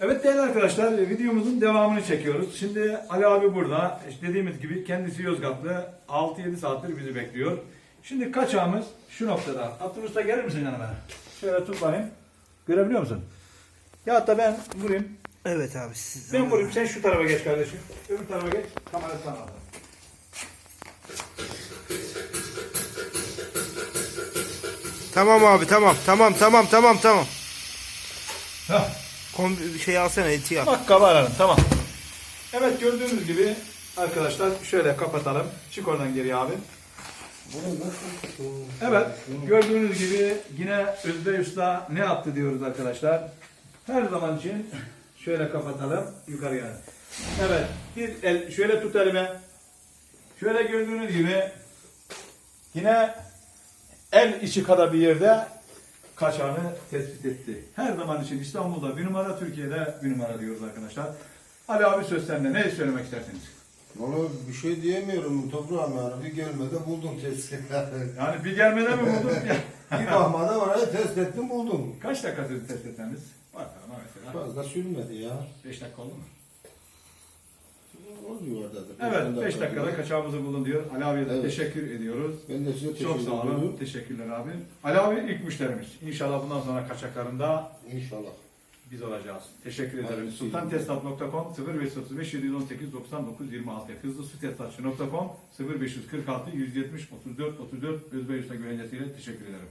Evet değerli arkadaşlar videomuzun devamını çekiyoruz. Şimdi Ali abi burada. İşte dediğimiz gibi kendisi Yozgatlı. 6-7 saattir bizi bekliyor. Şimdi kaçağımız şu noktada. Abdül Usta gelir misin yanıma? Şöyle tut bakayım. Görebiliyor musun? Ya hatta ben vurayım. Evet abi siz. Ben vurayım. Sen şu tarafa geç kardeşim. Öbür tarafa geç. Kamera sana al. Tamam abi tamam tamam tamam tamam tamam. Heh. Kombi şey alsana eti al. Bak kabaralım tamam. Evet gördüğünüz gibi arkadaşlar şöyle kapatalım. Çık oradan geri abi. Evet gördüğünüz gibi yine Özbey Usta ne yaptı diyoruz arkadaşlar. Her zaman için şöyle kapatalım yukarıya. Evet bir el şöyle tut elime. Şöyle gördüğünüz gibi yine el içi kadar bir yerde kaçağını tespit etti. Her zaman için İstanbul'da bir numara, Türkiye'de bir numara diyoruz arkadaşlar. Ali abi söz sende. Ne söylemek istersiniz? Valla bir şey diyemiyorum toprağım yani bir gelmede buldum testi. Yani bir gelmeden mi buldun? bir bakmada var ya test ettim buldum. Kaç dakika sürdü test etmemiz? Bakalım mesela. Fazla sürmedi ya. 5 dakika oldu mu? O civardadır. Evet 5 dakika dakikada kaçağımızı bulun diyor. Ali abiye de Evet. teşekkür ediyoruz. Ben de size teşekkür Çok sağ olun. ediyorum. Teşekkürler abi. Ali abi ilk müşterimiz. İnşallah bundan sonra kaçaklarında İnşallah. biz olacağız. Teşekkür ederim. Sultantestat.com 0535 718 99 26 hızlı su tesisatçı.com 0546 170 34 34 Özbey Usta güvencesiyle teşekkür ederim.